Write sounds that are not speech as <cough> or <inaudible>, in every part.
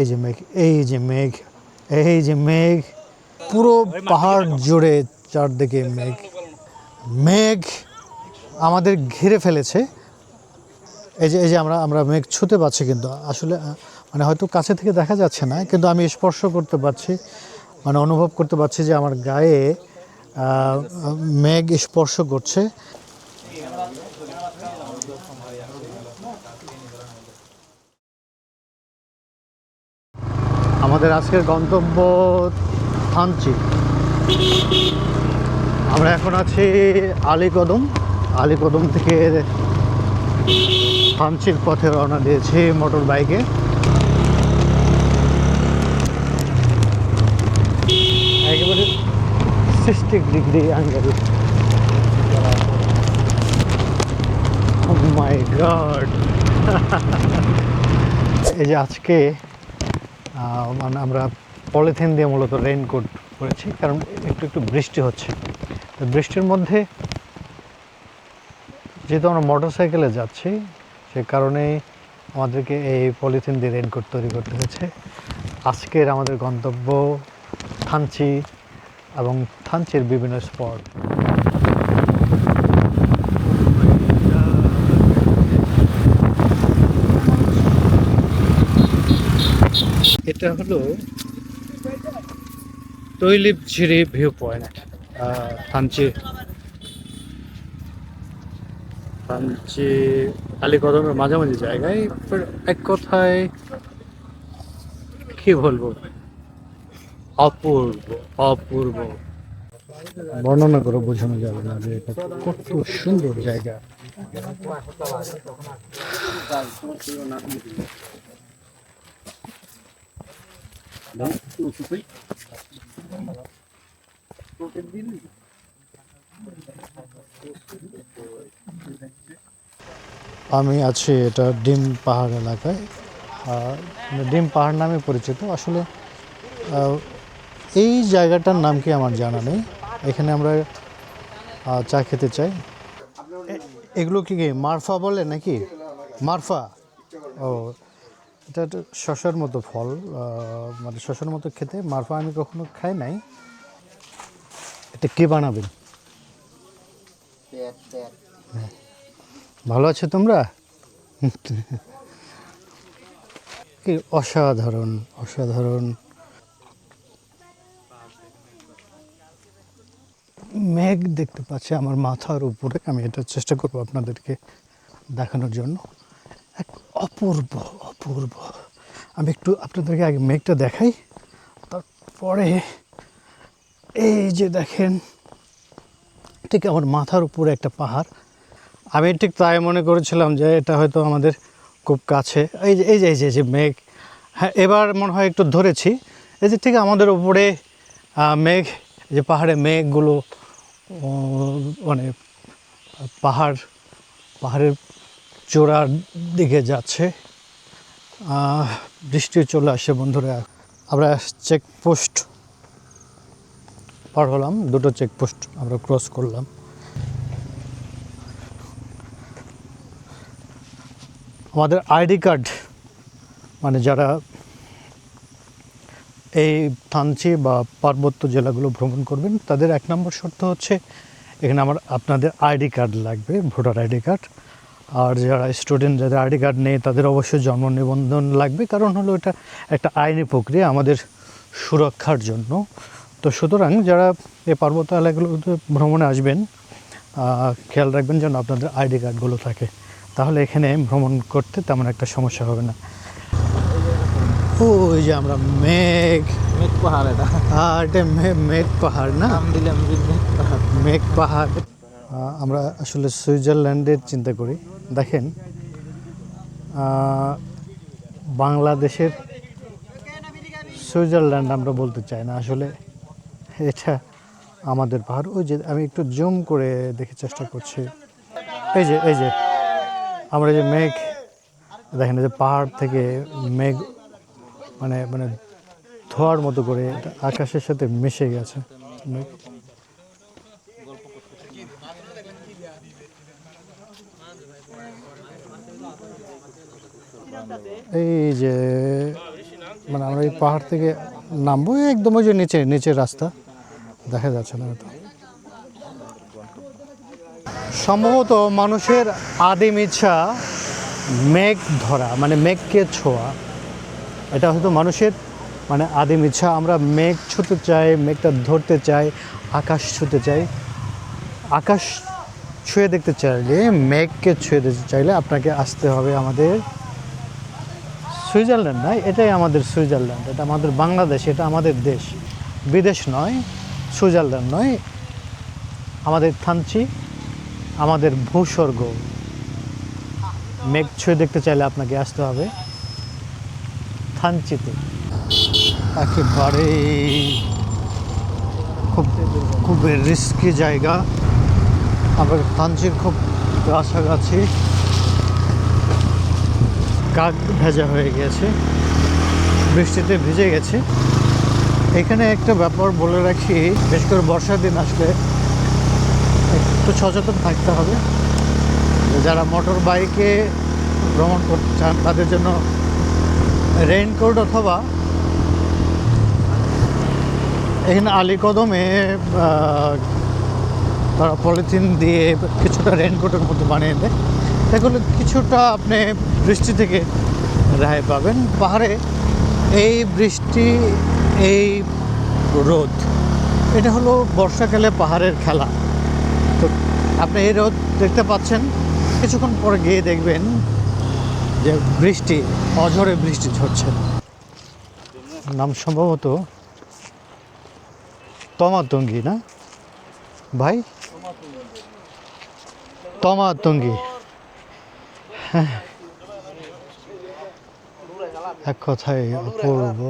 এই যে মেঘ, এই যে মেঘ, এই যে মেঘ, পুরো পাহাড় জুড়ে চারদিকে মেঘ। মেঘ আমাদের ঘিরে ফেলেছে। এই যে এই যে আমরা আমরা মেঘ ছুতে পারছি কিন্তু আসলে মানে হয়তো কাছে থেকে দেখা যাচ্ছে না, কিন্তু আমি স্পর্শ করতে পারছি মানে অনুভব করতে পারছি যে আমার গায়ে মেঘ স্পর্শ করছে। আমাদের আজকের গন্তব্য থানচি। আমরা এখন আছি আলীকদম। আলীকদম থেকে থানচির পথে রওনা দিয়েছি মোটর বাইকে। একেবারে sixty degree angle my god এই যে আজকে মানে আমরা পলিথিন দিয়ে মূলত রেইনকোট করেছি, কারণ একটু একটু বৃষ্টি হচ্ছে। তো বৃষ্টির মধ্যে যেহেতু আমরা মোটর সাইকেলে যাচ্ছি, সে কারণে আমাদেরকে এই পলিথিন দিয়ে রেইনকোট তৈরি করতে হয়েছে। আজকের আমাদের গন্তব্য থানচি এবং থানচির বিভিন্ন স্পট এটা হলো তৈলিপ ঝিরি ভিউ পয়েন্ট থানচি। থানচি আলীকদমের মাঝামাঝি জায়গায় এক কথায় কি বলব? অপূর্ব অপূর্ব। বর্ণনা করে বোঝানো যাবে না যে এটা কত সুন্দর জায়গা। আমি আছি, এটা ডিম পাহাড় এলাকায়। ডিম পাহাড় নামে পরিচিত। আসলে এই জায়গাটার নাম কি আমার জানা নেই। এখানে আমরা চা খেতে চাই। এগুলো কি? মারফা বলে নাকি? মারফা? ও এটা একটা শশার মতো ফল মানে শশার মতো খেতে। মারফা আমি কখনো খাই নাই। এটা কে বানাবেন ভালো আছো তোমরা? কি অসাধারণ অসাধারণ। মেঘ দেখতে পাচ্ছি আমার মাথার উপরে। আমি এটা চেষ্টা করব আপনাদেরকে দেখানোর জন্য। এক অপূর্ব অপূর্ব। আমি একটু আপনাদেরকে আগে মেঘটা দেখাই। তারপরে এই যে দেখেন, ঠিক আমার মাথার উপরে একটা পাহাড়। আমি ঠিক তাই মনে করেছিলাম যে এটা হয়তো আমাদের খুব কাছে। এই যে এই যে এই যে যে মেঘ। হ্যাঁ এবার মনে হয় একটু ধরেছি। এই যে ঠিক আমাদের উপরে মেঘ যে পাহাড়ে মেঘগুলো মানে পাহাড়, পাহাড়ের চূড়ার দিকে যাচ্ছে। বৃষ্টি চলে আসে বন্ধুরা। আমরা চেকপোস্ট পার হলাম, দুটো চেকপোস্ট আমরা ক্রস করলাম। আমাদের আইডি কার্ড মানে যারা এই থানচি বা পার্বত্য জেলাগুলো ভ্রমণ করবেন, তাদের এক নম্বর শর্ত হচ্ছে, এখানে আমার আপনাদের আইডি কার্ড লাগবে, ভোটার আইডি কার্ড। আর যারা স্টুডেন্ট যাদের আইডি কার্ড নেই তাদের অবশ্যই জন্ম নিবন্ধন লাগবে। কারণ হলো এটা একটা আইনি প্রক্রিয়া আমাদের সুরক্ষার জন্য। তো সুতরাং যারা এই পার্বত্য এলাকাগুলোতে ভ্রমণে আসবেন খেয়াল রাখবেন যেন আপনাদের আইডি কার্ডগুলো থাকে। তাহলে এখানে ভ্রমণ করতে তেমন একটা সমস্যা হবে না। ওই যে আমরা মেঘ। মেঘ পাহাড় এটা। আর এটা মেঘ পাহাড় না? মেঘ পাহাড়। আমরা আসলে সুইজারল্যান্ডের চিন্তা করি। দেখেন বাংলাদেশের সুইজারল্যান্ড আমরা বলতে চাই না। আসলে এটা আমাদের পাহাড়। ওই যে আমি একটু জুম করে দেখে চেষ্টা করছি। এই যে এই যে, আমরা যে মেঘ, দেখেন যে পাহাড় থেকে মেঘ মানে মানে ধোয়ার মতো করে আকাশের সাথে মিশে গেছে। মেঘ এই যে মানে আমরা এই পাহাড় থেকে নামবো একদম ওই যে নিচে, নিচের রাস্তা। দেখা যাচ্ছে না হয়তো। সম্ভবত মানুষের আদিম ইচ্ছা মেঘ ধরা মানে মেঘকে ছোঁয়া। এটা হয়তো মানুষের মানে আদিম ইচ্ছা, আমরা মেঘ ছুঁতে চাই, মেঘটা ধরতে চাই, আকাশ ছুঁতে চাই। আকাশ ছুঁয়ে দেখতে চাইলে, মেঘকে ছুঁয়ে দেখতে চাইলে আপনাকে আসতে হবে আমাদের সুইজারল্যান্ড নয় এটাই আমাদের সুইজারল্যান্ড, এটা আমাদের বাংলাদেশ, এটা আমাদের দেশ। বিদেশ নয়, সুইজারল্যান্ড নয়, আমাদের থানচি, আমাদের ভূস্বর্গ। মেঘ ছুঁয়ে দেখতে চাইলে আপনাকে আসতে হবে থানচিতে। একেবারে খুব খুব রিস্কি জায়গা। আবার থানচির খুব কাছাকাছি কাক ভেজা হয়ে গেছে। বৃষ্টিতে ভিজে গেছে। এখানে একটা ব্যাপার বলে রাখি, বিশেষ করে বর্ষার দিন আসলে একটু সচেতন থাকতে হবে। যারা মোটর বাইকে ভ্রমণ করতে চান, তাদের জন্য রেইনকোট অথবা এখানে আলীকদমে তারা পলিথিন দিয়ে কিছুটা রেইনকোটের মতো বানিয়ে দেয়। এগুলো কিছুটা আপনি বৃষ্টি থেকে রেহাই পাবেন। পাহাড়ে এই বৃষ্টি, এই রোদ, এটা হলো বর্ষাকালে পাহাড়ের খেলা। তো আপনি এই রোদ দেখতে পাচ্ছেন, কিছুক্ষণ পরে গিয়ে দেখবেন যে বৃষ্টি, অঝরে বৃষ্টি ঝরছে। নাম সম্ভবত তমাতঙ্গি না? ভাই? তমাতঙ্গি। হ্যাঁ <sighs> এক কথায় অপূর্ব।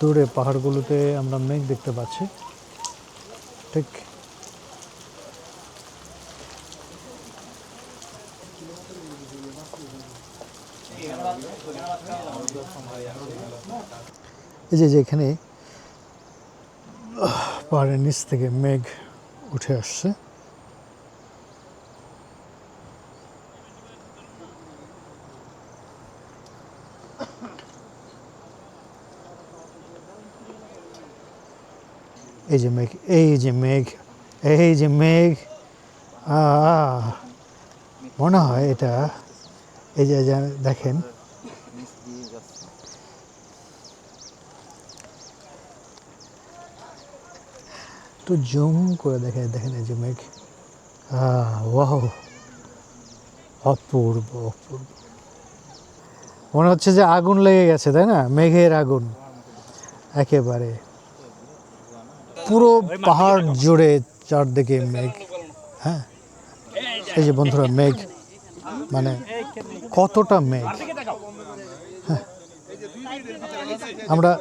দূরে পাহাড়গুলোতে আমরা মেঘ দেখতে পাচ্ছি। ঠিক। এই যে যেখানে পাহাড়ের নিচ থেকে মেঘ উঠে আসছে। এই যে মেঘ, এই যে মেঘ, এই যে মেঘ। মনে হয় এটা এই যে দেখেন একটু জুম করে দেখে দেখেন এই যে মেঘ। ওয়াও। অপূর্ব অপূর্ব। মনে হচ্ছে যে আগুন লেগে গেছে তাই না? মেঘের আগুন। একেবারে। পুরো পাহাড় জুড়ে চারদিকে মেঘ। হ্যাঁ? এই যে বন্ধুরা মেঘ। মানে কতটা মেঘ। হ্যাঁ। আমরা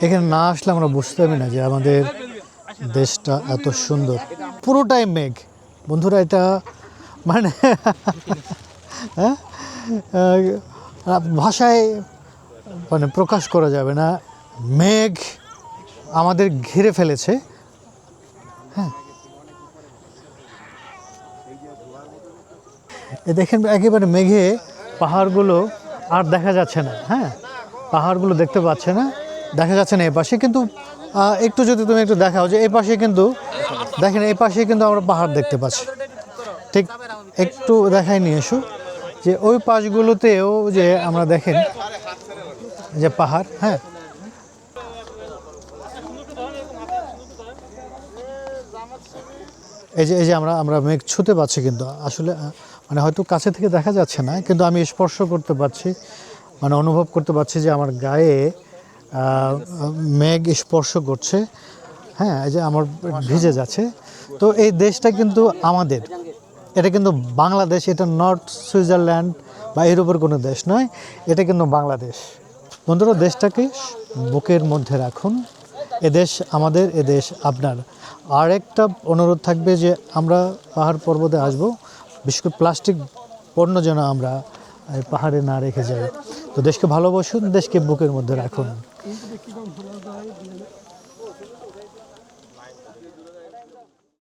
এখানে না আসলে আমরা বুঝতে পারি না যে আমাদের দেশটা এত সুন্দর। পুরোটাই মেঘ। বন্ধুরা, এটা মানে <laughs> হ্যাঁ? ভাষায় মানে প্রকাশ করা যাবে না। মেঘ আমাদের ঘিরে ফেলেছে। হ্যাঁ? এ দেখেন, একেবারে মেঘে পাহাড়গুলো আর দেখা যাচ্ছে না। হ্যাঁ? পাহাড়গুলো দেখতে পাচ্ছে না। দেখা যাচ্ছে না এ পাশে, কিন্তু একটু যদি তুমি একটু দেখাও যে এই পাশে কিন্তু, দেখেন, এই পাশে কিন্তু আমরা পাহাড় দেখতে পাচ্ছি। ঠিক একটু দেখাই নিয়ে এসো যে ওই পাশগুলোতেও যে আমরা দেখেন যে পাহাড় হ্যাঁ। এই যে এই যে আমরা আমরা মেঘ ছুতে পাচ্ছি কিন্তু, আসলে মানে হয়তো কাছে থেকে দেখা যাচ্ছে না, কিন্তু আমি স্পর্শ করতে পারছি মানে অনুভব করতে পারছি যে আমার গায়ে মেঘ স্পর্শ করছে। হ্যাঁ এই যে আমার ভিজে যাচ্ছে। তো এই দেশটা কিন্তু আমাদের। এটা কিন্তু বাংলাদেশ, এটা নর্থ সুইজারল্যান্ড বা ইউরোপের কোনো দেশ নয়, এটা কিন্তু বাংলাদেশ। বন্ধুরা, দেশটাকে বুকের মধ্যে রাখুন। এদেশ আমাদের এদেশ আপনার। আর একটা অনুরোধ থাকবে যে আমরা পাহাড় পর্বতে আসব। বিশেষ করে প্লাস্টিক পণ্য যেন আমরা পাহাড়ে না রেখে যাই। তো দেশকে ভালোবাসুন দেশকে বুকের মধ্যে রাখুন।